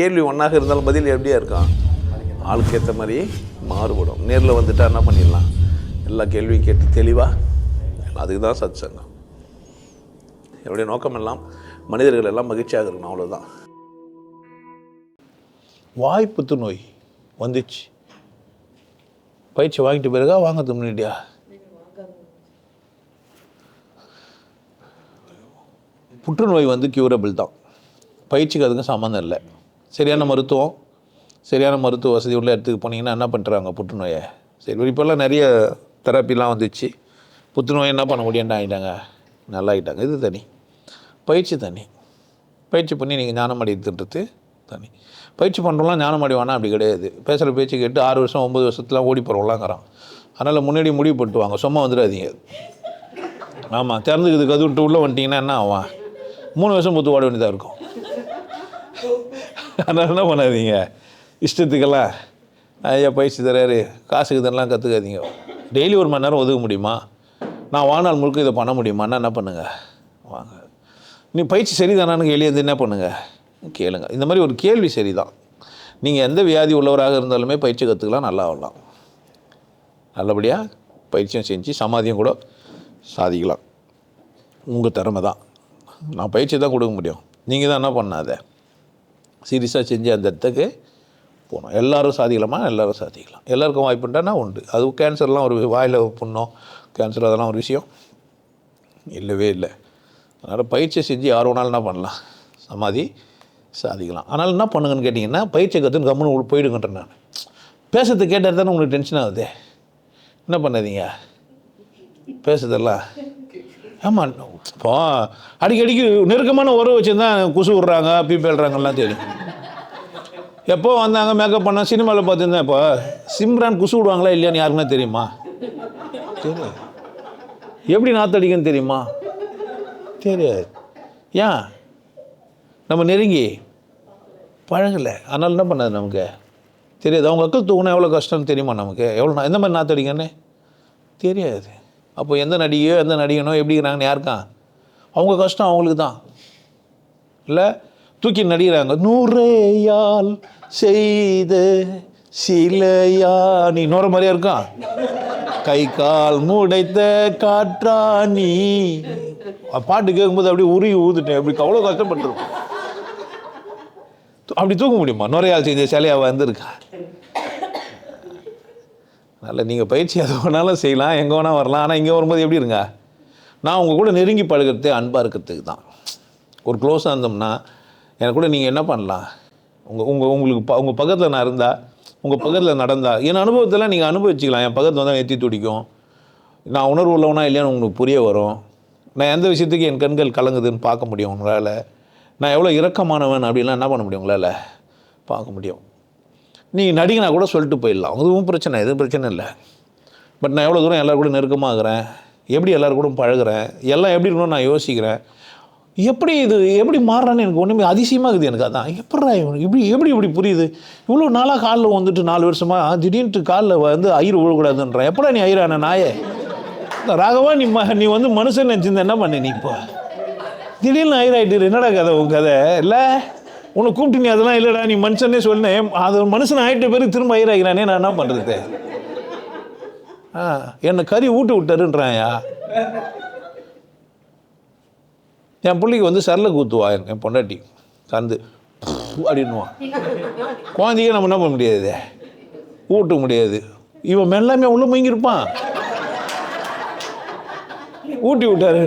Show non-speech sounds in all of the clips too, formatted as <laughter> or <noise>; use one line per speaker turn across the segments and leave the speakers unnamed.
கேள்வி ஒன்றாக இருந்தாலும் பதில் எப்படியா இருக்கான் ஆளுக்கு ஏற்ற மாதிரி மாறுபடும். நேரில் வந்துட்டா என்ன பண்ணிடலாம்? எல்லா கேள்வியும் கேட்டு தெளிவாக அதுக்கு தான் சத் சங்கம் என்னுடைய நோக்கம் எல்லாம் மனிதர்கள் எல்லாம் மகிழ்ச்சியாக இருக்கணும் அவ்வளோதான் வாய் புத்துநோய் வந்துச்சு. பயிற்சி வாங்கிட்டு பிறகா வாங்கிறது முன்னாடியா? புற்றுநோய் வந்து க்யூரபிள் தான். பயிற்சிக்கு அதுக்கும் சம்மந்தம் இல்லை. சரியான மருத்துவம் சரியான மருத்துவ வசதி உள்ள இடத்துக்கு போனீங்கன்னா என்ன பண்ணுறாங்க புற்றுநோயை? சரி இப்போல்லாம் நிறைய தெரப்பிலாம் வந்துச்சு. புற்றுநோய் என்ன பண்ண முடியும்னு ஆகிட்டாங்க நல்லா ஆகிட்டாங்க இது தனி. பயிற்சி தனி. பயிற்சி பண்ணி நீங்கள் ஞானம் அடைத்துன்றது தனி. பயிற்சி பண்ணுறோம்லாம் ஞானம் அடைவானா? அப்படி கிடையாது. பேசுகிற பேச்சு கேட்டு ஆறு வருஷம் ஒம்பது வருஷத்துலாம் ஓடி போகிறோம்லாங்கிறான் அதனால் முன்னாடி முடிவு பண்ணிட்டு சும்மா வந்துடாதீங்க. ஆமாம் திறந்துக்குது கது விட்டு உள்ளே வந்துட்டிங்கன்னா என்ன ஆகும்? மூணு வருஷம் பொத்து ஓட வேண்டியதாக இருக்கும். <laughs> அதனால் என்ன பண்ணாதீங்க? இஷ்டத்துக்கெல்லாம் ஐயா பயிற்சி தராரு காசுக்கு தரலாம் கற்றுக்காதீங்க டெய்லி ஒரு மணி நேரம் ஒதுக்க முடியுமா? நான் வாழ்நாள் முழுக்க இதை பண்ண முடியுமான்னா என்ன பண்ணுங்கள் வாங்க. நீ பயிற்சி சரிதானான்னு கேள்வி வந்து என்ன பண்ணுங்கள் கேளுங்க. இந்த மாதிரி ஒரு கேள்வி சரிதான். நீங்கள் எந்த வியாதி உள்ளவராக இருந்தாலுமே பயிற்சி கற்றுக்கலாம் நல்லா ஆகலாம் நல்லபடியாக பயிற்சியும் செஞ்சு சமாதியும் கூட சாதிக்கலாம். உங்கள் திறமை தான் நான் பயிற்சி தான் கொடுக்க முடியும். நீங்கள் தான் என்ன பண்ணாத? சீரியஸாக செஞ்சு அந்த இடத்துக்கு போகணும் எல்லோரும் சாதிக்கலாமா? எல்லோரும் சாதிக்கலாம். எல்லாருக்கும் வாய்ப்புண்டானா உண்டு. அது கேன்சர்லாம் ஒரு வாயில் புண்ணோம். கேன்சர் அதெல்லாம் ஒரு விஷயம். இல்லவே இல்லை. அதனால் பயிற்சி செஞ்சு யார் வேணாலும் என்ன பண்ணலாம். சமாதி சாதிக்கலாம். ஆனால் என்ன பண்ணுங்கன்னு கேட்டிங்கன்னா பயிற்சி கற்றுன்னு கம்முன்னு உள்ள போயிடுங்கன்றேன் நான். பேசுறது கேட்டால் தானே உங்களுக்கு டென்ஷன் ஆகுது. என்ன பண்ணாதீங்க? பேசுறதெல்லாம் ஆமாம் இப்போ அடிக்கடிக்கு நெருக்கமான உறவு வச்சுருந்தான் குசு விட்றாங்க பீப்பேல்றாங்கலாம் தெரியும். எப்போ வந்தாங்க மேக்கப் பண்ண சினிமாவில் பார்த்துருந்தேன் இப்போ சிம்ரான் குசு விடுவாங்களா இல்லையான்னு யாருக்குன்னா தெரியுமா? தெரியாது. எப்படி நாத்தடிக்குன்னு தெரியுமா? தெரியாது. ஏன்? நம்ம நெருங்கி பழகலை. அதனால் என்ன பண்ணாது நமக்கு? தெரியாது. அவங்க அக்கல் தூங்கினா எவ்வளோ கஷ்டம்னு தெரியுமா நமக்கு? எவ்வளோ எந்த மாதிரி நாத்தடிக்கன்னு தெரியாது. அப்போ எந்த நடிகையோ எந்த நடிகனோ எப்படி இருக்கிறாங்கன்னு யாருக்கான் அவங்க கஷ்டம் அவங்களுக்கு தான் இல்லை தூக்கி நடிக்கிறாங்க நூறையால் செய்த சிலையா? நீ நூற மாதிரியா இருக்கான் கை கால் மூடைத்த காற்றா நீ பாட்டு கேட்கும்போது அப்படியே உருகி ஊதுட்டேன். அப்படி அவ்வளோ கஷ்டப்பட்டுருக்கும். அப்படி தூக்க முடியுமா? நுரையால் செஞ்ச சிலையாக வந்திருக்கா அதனால் நீங்கள் பயிற்சி எது வேணாலும் செய்யலாம் எங்கே வேணால் வரலாம் ஆனால் இங்கே வரும்போது எப்படி இருங்க? நான் உங்கள் கூட நெருங்கி பழகிறது அன்பாக இருக்கிறதுக்கு தான். ஒரு க்ளோஸாக இருந்தோம்னா எனக்கு கூட நீங்கள் என்ன பண்ணலாம்? உங்கள் உங்கள் உங்களுக்கு ப உங்கள் பக்கத்தில் நான் இருந்தால் உங்கள் பக்கத்தில் நடந்தால் என் அனுபவத்தெல்லாம் நீங்கள் அனுபவிச்சுக்கலாம். என் பக்கத்தில் வந்தால் எத்தி துடிக்கும். நான் உணர்வு உள்ளவனா இல்லையான்னு உங்களுக்கு புரிய வரும். நான் எந்த விஷயத்துக்கு என் கண்கள் கலங்குதுன்னு பார்க்க முடியும் உங்களால்? நான் எவ்வளோ இரக்கமானவன் அப்படின்லாம் என்ன பண்ண முடியும் உங்களால்? பார்க்க முடியும். நீ நடிகனா கூட சொல்லிட்டு போயிடலாம். அதுவும் பிரச்சனை. எதுவும் பிரச்சனை இல்லை. பட் நான் எவ்வளோ தூரம் எல்லோரும் கூட நெருக்கமாகிறேன்? எப்படி எல்லோரும் கூட பழகிறேன்? எல்லாம் எப்படி இருக்கணும்னு நான் யோசிக்கிறேன். எப்படி இது எப்படி மாறுறான்னு எனக்கு ஒன்றுமே அதிசயமாக இருக்குது எனக்கு அதான். எப்படா இவனுக்கு இப்படி எப்படி இப்படி புரியுது? இவ்வளோ நாளாக காலில் வந்துட்டு நாலு வருஷமாக திடீர்னு காலில் வந்து ஐயர் விழக்கூடாதுன்றான் எப்படா நீ ஐயரான நாயே? ராகவா நீ ம நீ வந்து மனுஷன் நினச்சிருந்த என்ன பண்ண நீ இப்போ? திடீர்னு ஐயராயிட்டு என்னடா கதை உன் கதை? இல்லை? உன்னை கூப்பிட்டு நீ அதெல்லாம் இல்லைடா நீ மனுஷனே சொன்னேன் அது மனுஷன் ஆகிட்ட பேருக்கு திரும்ப ஐயராகிறானே நான் என்ன பண்ணுறது ஆ என்னை கறி ஊட்டி விட்டாருன்றாயா? என் பிள்ளைக்கு வந்து சரல கூத்துவா என் பொண்டாட்டி. கந்து அப்படின்னுவான் குழந்தைய நம்ம என்ன பண்ண முடியாது? ஊட்ட முடியாது. இவன் எல்லாமே உள்ள முங்கிருப்பான் ஊட்டி விட்டாரு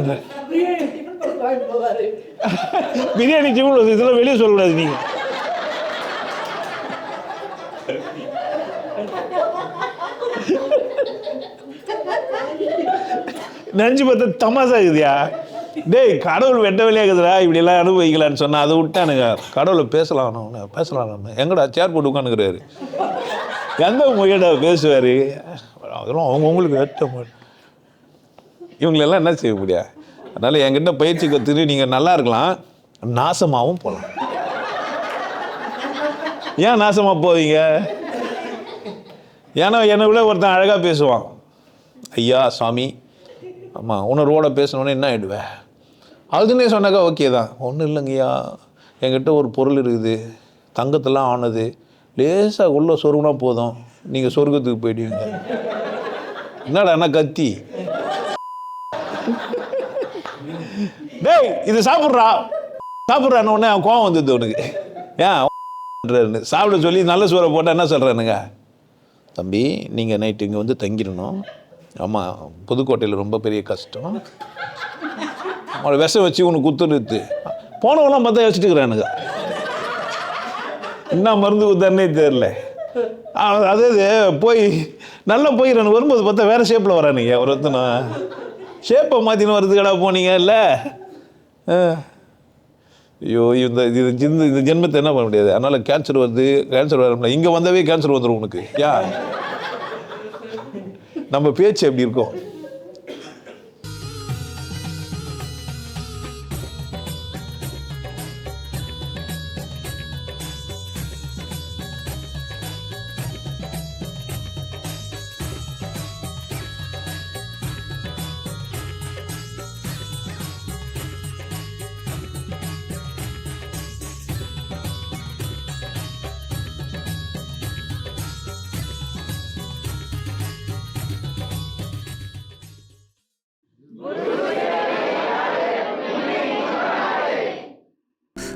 பிரியாணி சிவில் இதெல்லாம் வெளியே சொல்லக்கூடாது நீங்கள் நினச்சி பார்த்தா தமாசா இருக்குதுயா? டேய் கடவுள் வெட்ட வெளியாகுதுடா இப்படிலாம் அனுபவிக்கலான்னு சொன்னால் அதை விட்டானுங்க. கடவுளை பேசலாம் அவனு பேசலாம் நம்ம எங்கடா சேர் போட்டு உட்காந்துக்கிறாரு எந்த முயடா பேசுவார்? அதெல்லாம் அவங்க உங்களுக்கு வெட்ட இவங்களெல்லாம் என்ன செய்ய முடியாது அதனால் என்கிட்ட பயிற்சி கற்றுட்டு நீங்கள் நல்லா இருக்கலாம். நாசமாகவும் போகலாம் ஏன் நாசமாக போவீங்க ஏன்னா என்னை விட ஒருத்தன் அழகாக பேசுவான். ஐயா சாமி. ஆமாம் உணர்வோட பேசணுன்னு என்ன ஆகிடுவேன் அதுன்னே சொன்னாக்கா ஓகே தான். ஒன்றும் இல்லைங்கய்யா என்கிட்ட ஒரு பொருள் இருக்குது. தங்கத்தெல்லாம் ஆனது. லேசாக உள்ள சொருகுனா போதும். நீங்கள் சொர்க்கத்துக்கு போயிடுவீங்க. என்னடா என்ன கத்தி? டேய் இது சாப்பிட்றா. சாப்பிட்றான்னு உடனே அவன் கோவம் வந்தது உனக்கு. ஏன்? சாப்பிட சொல்லி நல்ல சோறை போட்டால் என்ன சொல்கிறானுங்க தம்பி நீங்கள் நைட்டு இங்கே வந்து தங்கிடணும். ஆமாம் புதுக்கோட்டையில் ரொம்ப பெரிய கஷ்டம். அவளை விஷம் வச்சு உனக்கு குத்துருத்து போனவெல்லாம் பார்த்தா வச்சுட்டுக்கிறானுங்க என்ன மருந்து குத்தானே தெரில அதாவது போய் நல்லா போயிடணும் வரும்போது பார்த்தா வேறு ஷேப்பில் வரானுங்க. ஒருத்தனை? ஷேப்பை மாற்றின்னு வரதுக்கடா போனீங்க இல்லை? ஐயோ இந்த இது இந்த இந்த ஜென்மத்தை என்ன பண்ண முடியாது? அதனால் கேன்சர் வருது கேன்சர் வர இங்கே வந்தாவே கேன்சர் வந்துடும் உனக்கு. யா? நம்ம பேச்சு எப்படி இருக்கும்?